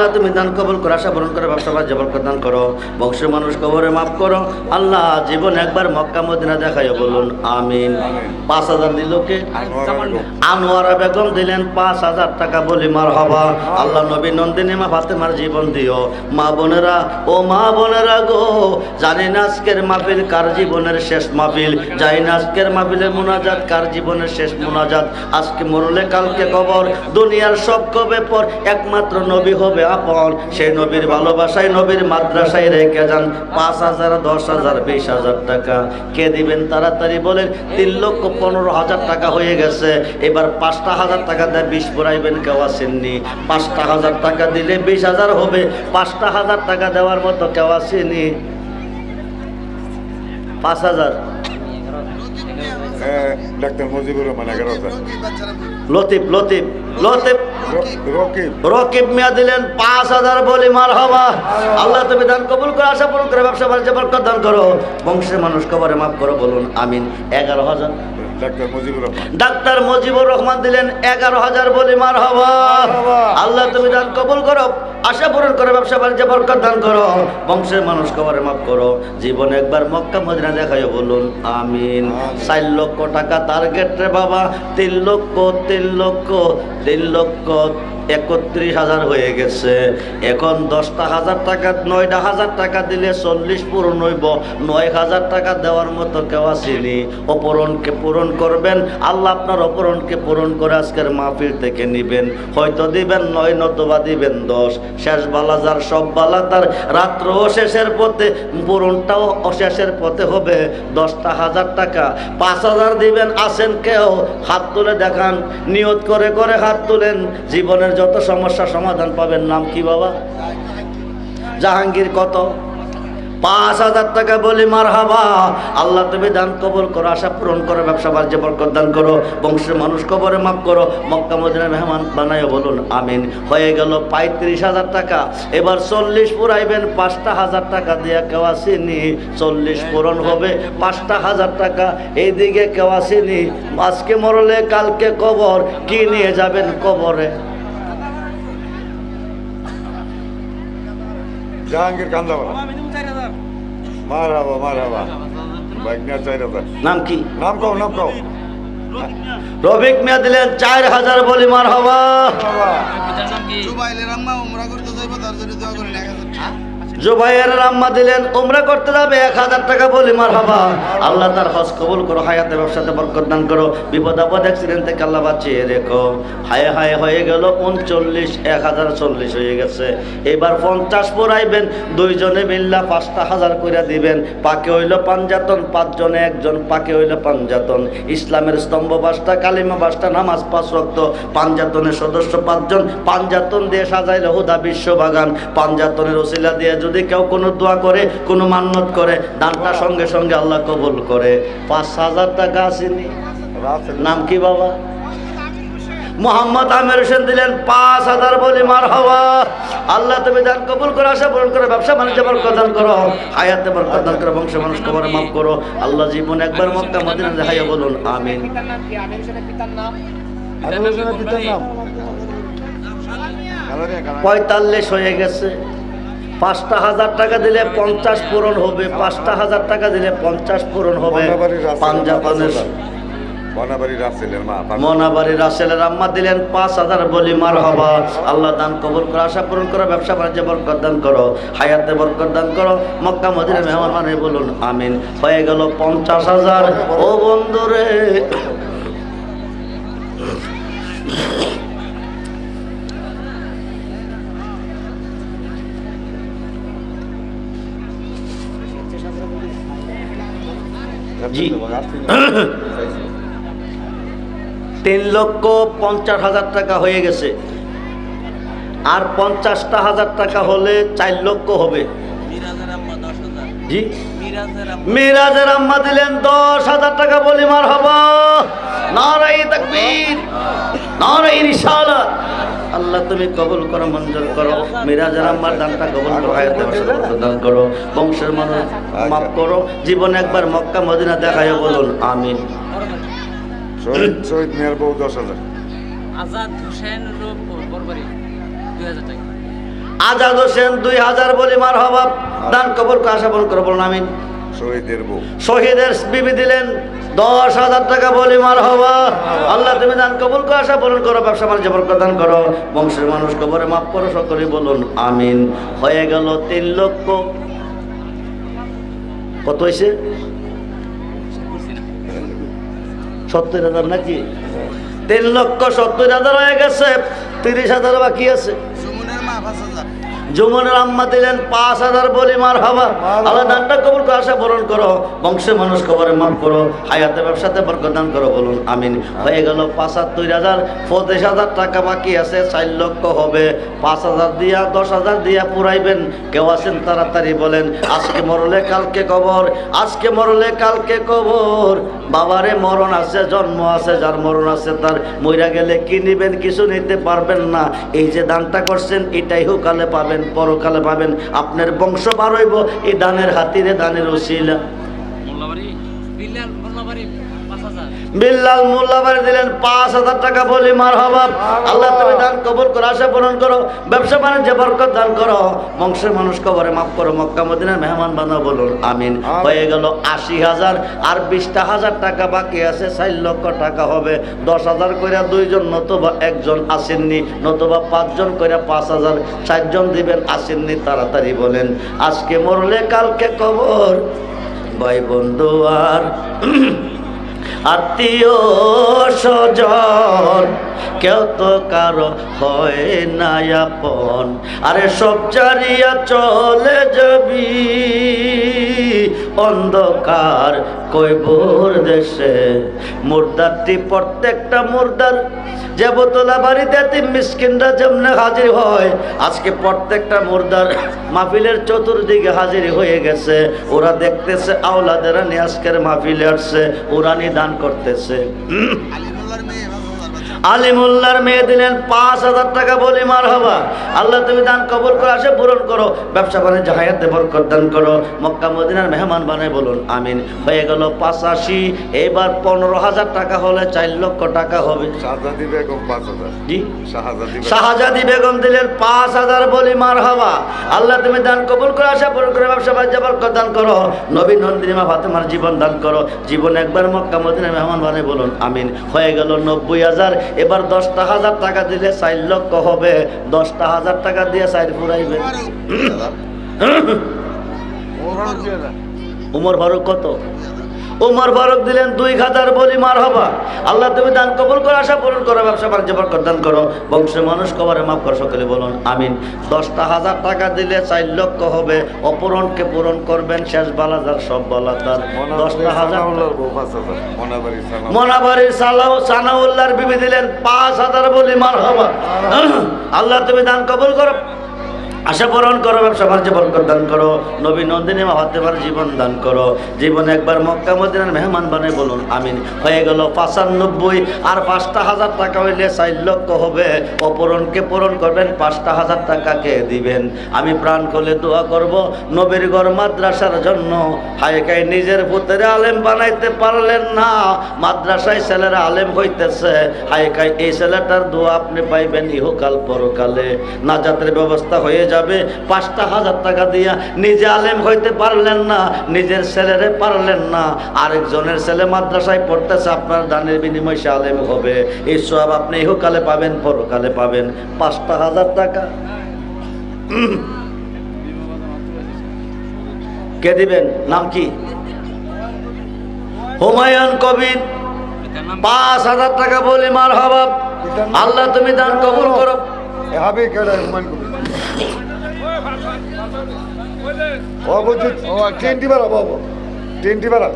আল্লাহ, তুমি দান কবল করো, আশা পূরণ করে, ব্যবসা বরকত দান করো। বংশের মানুষ কবরে মাফ করো। আল্লাহ জীবন একবার মক্কা, মদিনা দেখাইও বলুন, আমিন। পাঁচ হাজার দিল কে? আনোয়ারা বেগম দিলেন, পাঁচ হাজার টাকা বলি মার হবা আল্লাহ নবী নন্দিনী মা ফাতেমার জীবন দিও। মা বোনেরা, ও মা বোনেরা গো, জানি না আজকের মাহফিল কার জীবনের শেষ মাহফিল। জানি না আজকের মাহফিলের মোনাজাত কার জীবনের শেষ মোনাজাত। আজকে মরলে কালকে কবর। দুনিয়ার সব কবে পর একমাত্র নবী হবে আপন, সেই নবীর ভালোবাসায় নবীর মাদ্রাসায় রেখে যান। পাঁচ হাজার, দশ হাজার, বিশ হাজার টাকা। কে দিবেন তাড়াতাড়ি বলেন, তিন লক্ষ পনেরো হাজার টাকা হয়ে গেছে। এবার পাঁচটা হাজার টাকা দেয় বিশ পড়াইবেন কেউ আসেননি। পাঁচটা হাজার টাকা দিলে বিশ হাজার হবে। পাঁচটা হাজার টাকা দেওয়ার মতো কেউ আসেনি। পাঁচ হাজার। ডাক্তার মুজিবুর রহমান এগারো হাজার। লতিফ লতিফ লতিফ। রকিব। রকিব মিয়া দিলেন পাঁচ হাজার বলি মার হবা আল্লাহ তুমি দান কবুল করে আশা পূরণ করে ব্যবসা বাণিজ্য বরকত দান করো। বংশের মানুষ কবরে মাফ করো বলুন আমিন। এগারো হাজার। ডাক্তার মুজিবুর রহমান। ডাক্তার মুজিবুর রহমান দিলেন এগারো হাজার বলি মার হবা আল্লাহ তুমি দান কবুল করো। আশা পূরণ করে ব্যবসা বাণিজ্য বরকত দান করো। বংশের মানুষ কবরে মাফ করো। জীবনে একবার মক্কা মদিনা দেখাইও বলুন আমিন। চার লক্ষ টাকা টার্গেট রে বাবা। তিন লক্ষ তিন লক্ষ তিন লক্ষ একত্রিশ হাজার হয়ে গেছে। এখন দশটা হাজার টাকা, নয়টা হাজার টাকা দিলে চল্লিশ পূরণ হইব। নয় হাজার টাকা দেওয়ার মতো কেউ আসেনি। অপূরণকে পূরণ করবেন। আল্লাহ আপনার অপরণকে পূরণ করে আজকের মাহফিল থেকে নিবেন। হয়তো দিবেন নয়, নতবা দিবেন দশ। শেষ বালা যার, সব বালা তার। রাত্র শেষের পথে, পূরণটাও অশেষের পথে হবে। দশটা হাজার টাকা। পাঁচ হাজার দিবেন, আসেন কেউ। হাত তুলে দেখান। নিয়ত করে করে হাত তুলেন। জীবনের যত সমস্যা সমাধান পাবেন, নাম কি বাবা? জাহাঙ্গীর কত? পাঁচ হাজার টাকা বলি মার হাবা আল্লাহ তুমি দান কবর করো, আশা পূরণ করো, ব্যবসা বাণিজ্য বরকত দান করো, বংশের মানুষ কবরে মাফ করো, মক্কা মদিনা মেহমান বানাইও বলুন, আমিন। হয়ে গেল পঁয়ত্রিশ হাজার টাকা। এবার চল্লিশ পুরাইবেন, পাঁচটা হাজার টাকা দিয়ে কেউ আসেনি। চল্লিশ পূরণ হবে, পাঁচটা হাজার টাকা। এইদিকে কেউ আসেনি। আজকে মরলে, কালকে কবর। কি নিয়ে যাবেন কবরে? জাহাঙ্গীর কান্দাওয়ালা মার হাবা মার হাবা বাইকনা চার হাজার। নাম কি? নাম কও নাম কও। রবিক মিয়া। দিলেন চার হাজার বলি মার হবা জুবাইলের আম্মা উমরা করতে যাইবো তার জন্য দোয়া করেন এক হাজার টাকা। জুবাইয়ের আম্মা দিলেন, উমরা করতে যাবে, এক হাজার টাকা বলি মার হবা আল্লাহ তার হজ কবুল করো হায়াতে ব্যবসাতে বরকত দান করো বিপদ আপদ অ্যাক্সিডেন্ট থেকে আল্লাহ বাঁচিয়ে রেখো। হায় হায়, হয়ে গেল উনচল্লিশ, এক হাজার চল্লিশ হয়ে গেছে। এবার পঞ্চাশ পড়াইবেন, দুইজনে মিল্লা পাঁচটা হাজার করে দিবেন। পাকে হইল পাঞ্জাতন, পাঁচজনে একজন, পাকে হইল পাঞ্জাতন। ইসলামের স্তম্ভ পাঁচটা, কালিমা পাঁচটা, নামাজ পাঁচ রক্ত। পাঞ্জাতনের সদস্য পাঁচজন, পাঞ্জাতন দিয়ে সাজাইল হুদা বিশ্ববাগান পাঞ্জাতনের ওসিলা দিয়ে যদি কেউ কোনো দোয়া করে কোনো মান্যত করে দানটা সঙ্গে সঙ্গে আল্লাহ কবুল করে। পাঁচ হাজার টাকা আসেনি। নাম কি বাবা? মোহাম্মদ আমির হোসেন দিলেন পাঁচ হাজার বলি মার হওয়া আল্লাহ তুমি দান কবুল করে আশা পূরণ করে ব্যবসা বাণিজ্য করো হায়াতে করো বংশ মানুষ কবরে মাফ করো। আল্লাহ জীবন একবার মক্কা মদিনা দেখাইয়া বলুন আমিন। পঁয়তাল্লিশ হয়ে গেছে। পাঁচটা হাজার টাকা দিলে পঞ্চাশ পূরণ হবে পাঁচটা হাজার টাকা দিলে পঞ্চাশ পূরণ হবে। পাঞ্জাবানের মনাবাড়ি রাসেলের আম্মা দিলেন পাঁচ হাজার বলি মার হবা আল্লাহ দান কবুল করো আশা পূরণ করো ব্যবসা বাণিজ্য বরকত দান করো হায়াতে বরকত দান করো মক্কা মদিনা মেহমান মানে বলুন আমিন। হয়ে গেল পঞ্চাশ হাজার। ও বন্ধুরে জি। তিন লক্ষ পঞ্চাশ হাজার টাকা হয়ে গেছে। আর পঞ্চাশটা হাজার টাকা হলে চার লক্ষ হবে। জি। মিরাজের আম্মা দিলেন দশ হাজার টাকা বলি মার হবা নারাই তাকবীর। নারাই রিসালাত আল্লাহ তুমি কবুল করো মঞ্জুর করো। মিরাজের আম্মার দানটা কবুল করো হায়াতে দান করো। বংশের মানুষ মাফ করো। জীবনে একবার মক্কা মদিনা দেখায় বলুন আমিন। শহীদ শহীদ মিয়ার বউ দশ হাজার। আজাদ হোসেন দুই হাজার টাকা। আজাদ হোসেন দুই হাজার বলি মার হবা দান কবর আশা বল করে বলুন আমিন। শহীদের বউ। শহীদের বিবি দিলেন দশ হাজার টাকা বলি মার হবা আল্লাহ তুমি দান কবুল করো, আশা পূরণ করো, ব্যবসা বাণিজ্য বরকত দান করো। বংশের মানুষ কবরে মাফ করো সকলে বলুন আমিন। হয়ে গেল তিন লক্ষ। কত হয়েছে? সত্তর হাজার নাকি? তিন লক্ষ সত্তর হাজার হয়ে গেছে, তিরিশ হাজার বাকি আছে। যমুনের আম্মা দিলেন পাঁচ হাজার বলি মার হবা আল্লাহ দানটা কবুল করে আশা পূরণ করো। বংশের মানুষ কবরে মাফ করো হায়াতে ব্যবসাতে বরকত দান করো বলুন আমিন। হয়ে গেল পাঁচাত্তর হাজার হাজার পঁচিশ হাজার টাকা বাকি আছে চার লক্ষ হবে। পাঁচ হাজার দিয়া দশ হাজার দিয়া পুরাইবেন। কেউ আছেন তাড়াতাড়ি বলেন আজকে মরলে কালকে কবর আজকে মরলে কালকে কবর। বাবারে মরণ আছে জন্ম আছে যার মরণ আছে তার মইরা গেলে কি নিবেন কিছু নিতে পারবেন না। এই যে দানটা করছেন এটাই হুকালে পাবেন। পরকালে পাবেন। আপনার বংশ বার হইব এই দানের হাতিরে দানের ওসিলা। বিল্লাল মোল্লাবাড়ি পাঁচ হাজার দিলেন পাঁচ হাজার টাকা বলি মার হবাব আল্লাহ তুমি দান কবুল করো আশা পূরণ করো ব্যবসা বাণিজ্য বরকত দান করো। বংশের মানুষ কবরে মাফ করো মক্কা মদিনার মেহমান বানাও বলুন আমিন। হয়ে গেল আশি হাজার আর বিশটা হাজার টাকা বাকি আছে চার লক্ষ টাকা হবে। দশ হাজার করে দুইজন নতুবা একজন আসেননি নতুবা পাঁচজন করে পাঁচ হাজার চারজন দিবেন আসেননি তাড়াতাড়ি বলেন। আজকে মরলে কালকে কবর ভাই বন্ধু আর আত্মীয় স্বজন, কেউ তো কারও হয় না আপন। আরে সব চারিয়া চলে যাবি, অন্ধকার কৈবর দেশে। মুর্দারটি প্রত্যেকটা মুর্দার যে বোতলা বাড়িতে মিসকিনরা যেমনে হাজির হয়, আজকে প্রত্যেকটা মুর্দার মাহফিলের চতুর্দিকে হাজির হয়ে গেছে ওরা দেখতেছে আওলাদের নিয়ে আজকের মাহফিলে আসছে, ওরা নিদান করতেছে। আলিমুল্লার মেয়ে দিলেন পাঁচ হাজার টাকা বলি মার হবা আল্লাহ তুমি দান কবর করে আসে পূরণ করো ব্যবসা বাণিজ্য হায়াতে বরকত দান করো। মক্কা মদিনার মেহমান বানায় বলুন আমিন। হয়ে গেল পাঁচাশি এবার পনেরো হাজার টাকা হলে চার লক্ষ টাকা হবে। শাহজাদি বেগম পাঁচ হাজার। জি? শাহজাদি বেগম। শাহজাদি বেগম দিলেন পাঁচ হাজার বলি মার হবা আল্লাহ তুমি দান কবুল করে আসা পূরণ করে ব্যবসা বাণিজ্য বরকত দান করো। নবীন নন্দিনীমা ফাতেমার জীবন দান করো। জীবন একবার মক্কা মদিনার মেহমান বানায় বলুন আমিন। হয়ে গেল নব্বই হাজার এবার দশটা হাজার টাকা দিলে চার লক্ষ হবে। দশটা হাজার টাকা দিয়ে চার ফুরাইবে। উমর ফারুক কত? উমর ফারুক দিলেন দুই হাজার বলি মার হবা। আল্লাহ তুমি দান কবল করে আশা পূরণ করো ব্যবসা বাণিজ্য বরকত দান করো। বংশের মানুষ কবরে মাফ করো সকলে বলুন আমিন। দশটা হাজার টাকা দিলে চার লক্ষ হবে। অপূরণকে পূরণ করবেন শেষ বালাজার সব বালাজার। দশটা হাজার মনাবাড়ির সালাও সানাউল্লাহর বিবি দিলেন পাঁচ হাজার বলি মার হবা। আল্লাহ তুমি দান কবল করো। আশা পূরণ করো, ব্যবসা বাণিজ্য বরকত দান করো। নবী নন্দিনী মাহাত্মের জীবন দান করো। জীবন একবার মক্কা মদিনার মেহমান বানাই বলুন, আমিন। হয়ে গেল পাঁচানব্বই, আর পাঁচটা হাজার টাকা হইলে চার লক্ষ হবে। অপূরণকে পূরণ করবেন, পাঁচটা হাজার টাকাকে দিবেন। আমি প্রাণ খুলে দোয়া করব, নবীর গড় মাদ্রাসার জন্য। হায়কাই নিজের পুত্রে আলেম বানাইতে পারলেন না। মাদ্রাসায় ছেলেরা আলেম হইতেছে। হায়কাই এই ছেলেটার দোয়া আপনি পাইবেন ইহকাল পরকালে। নাজাতের ব্যবস্থা হয়ে যাবে। পাঁচটা হাজার টাকা দিয়া নিজে আলেম হইতে পারলেন না নিজের ছেলেরে পারলেন না। আরেকজনের ছেলে মাদ্রাসায় পড়তেছে আপনার দানের বিনিময় সে আলেম হবে। এই সব আপনি ইহকালে পাবেন পরকালে পাবেন। পাঁচটা হাজার টাকা। কে দিবেন? নাম কি? হুমায়ুন কবির। পাঁচ হাজার টাকা বলে মার হবাব আল্লাহ তুমি দান কবুল করো। হাবি কেডা হুমায়ুন কবির। টেন্টি বাড়া বাবু। টেন্টি বাড়া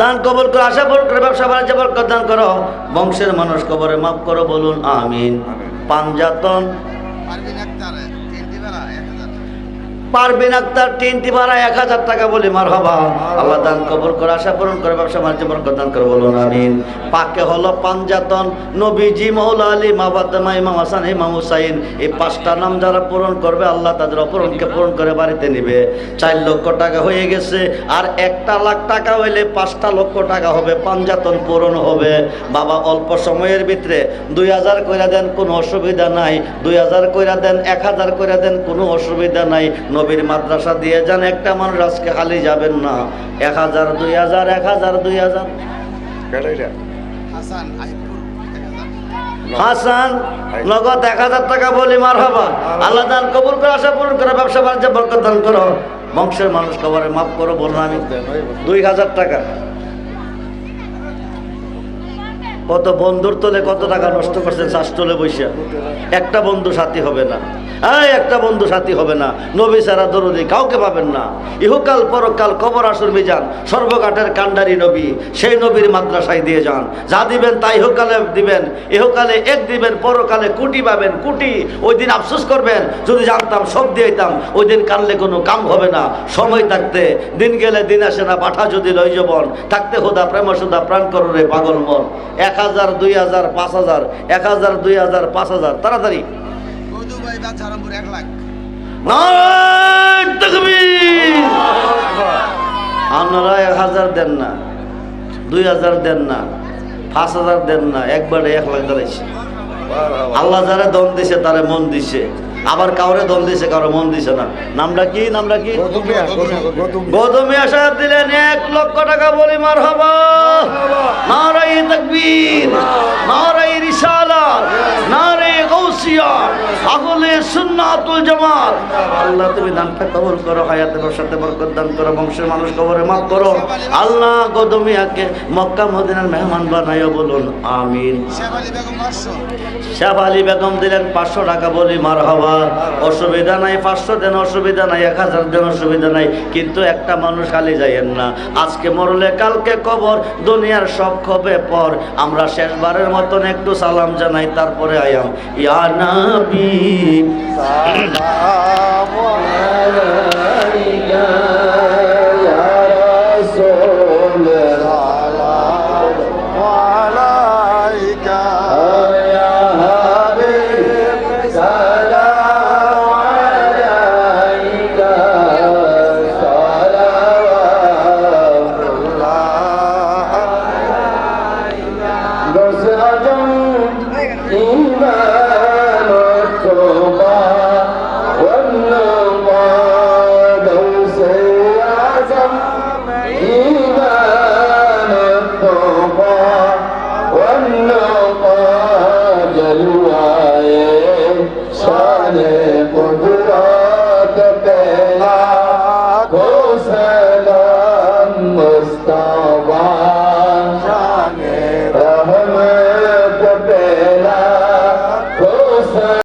দান কবুল করো আশা বল করে ব্যবসা বাণিজ্য বরকত দান করো। বংশের মানুষ কবরে মাফ করো বলুন আমিন। আমিন। পাঞ্জাতন। পারবিন আক্তার তিনটি ভাড়া এক হাজার টাকা বলি মার হবা আল্লাহ দান কবর করে, আশা পূরণ করে, ব্যবসা বাণিজ্য বরকত দান করে, বলুন আমিন। পাকে হলো পাঞ্জাতন, নবীজি, মৌলা আলী, মা ফাতেমা, ইমাম হাসান, ইমাম হুসাইন। এই পাঁচটা নাম যারা পূরণ করবে, আল্লাহ তাদের অপূরণকে পূরণ করে বাড়িতে নিবে। চার লক্ষ টাকা হয়ে গেছে, আর একটা লাখ টাকা হইলে পাঁচটা লক্ষ টাকা হবে, পাঞ্জাতন পূরণ হবে। বাবা, অল্প সময়ের ভিতরে দুই হাজার কইরা দেন, কোনো অসুবিধা নাই। দুই হাজার কইরা দেন, এক হাজার কইরা দেন, কোনো অসুবিধা নাই। নবীর মাদ্রাসা দিয়ে যান একটা মানুষ আজকে খালি যাবেন না। এক হাজার দুই হাজার এক হাজার দুই হাজার। হাসান এক হাজার। নগদ এক হাজার টাকা বলি মার হবা আল্লাহ দান কবুল করে আশা পূরণ করে ব্যবসা বাণিজ্য বরকত দান করো। বংশের মানুষ কবরে মাফ করো বলুন আমি। দুই হাজার টাকা। কত বন্ধুর তোলে কত টাকা নষ্ট করছেন শ্বাস তোলে বৈশা একটা বন্ধু সাথী হবে না। এই একটা বন্ধু সাথী হবে না। নবী সারা দরদি কাউকে পাবেন না। ইহুকাল পরকাল কবর আসর মিজান, সর্বঘাটের কান্ডারি নবী, সেই নবীর মাদ্রাসায় দিয়ে যান। যা দিবেন তাই ইহুকালে দিবেন। ইহুকালে এক দিবেন, পরকালে কুটি পাবেন, কুটি। ওই দিন আফসোস করবেন, যদি জানতাম, সব দিয়ে দিতাম। ওই দিন কানলে কোনো কাম হবে না। সময় থাকতে, দিন গেলে দিন আসে না। পাঠা যদি লই যাবন, থাকতে হোদা প্রেম সুদা, প্রাণ কররে পাগল মন। এক হাজার, দুই হাজার, পাঁচ হাজার, এক হাজার, দুই হাজার, পাঁচ হাজার, তাড়াতাড়ি। এক লাখ। আপনারা এক হাজার দেন না দুই হাজার দেন না পাঁচ হাজার দেন না একবারে এক লাখ দাঁড়াইছে। আল্লাহ যারা দম দিছে তারে মন দিছে। আবার কাউরে দম দিছে কারও মন দিছে না। নামটা কি নামটা কি? গৌতম মিয়া, গৌতম- গৌতম মিয়া। গৌতমিয়া সাহেব দিলেন এক লক্ষ টাকা বলি মার হবা নারাই তকবীর নারাই রিসালাত নারে গৌসিয়া বংশের মানুষ করো। আল্লাহ মেহমান বলুন বেগম দিলেন পাঁচশো টাকা মার অসুবিধা নাই, পাঁচশো দেন অসুবিধা নাই, এক হাজার দেন অসুবিধা নাই, কিন্তু একটা মানুষ খালি যাইয়েন না। আজকে মরলে, কালকে কবর, দুনিয়ার সব খবে পর। আমরা শেষবারের মতন একটু সালাম জানাই, তারপরে আয়াম। ইয়া নাবি সালামু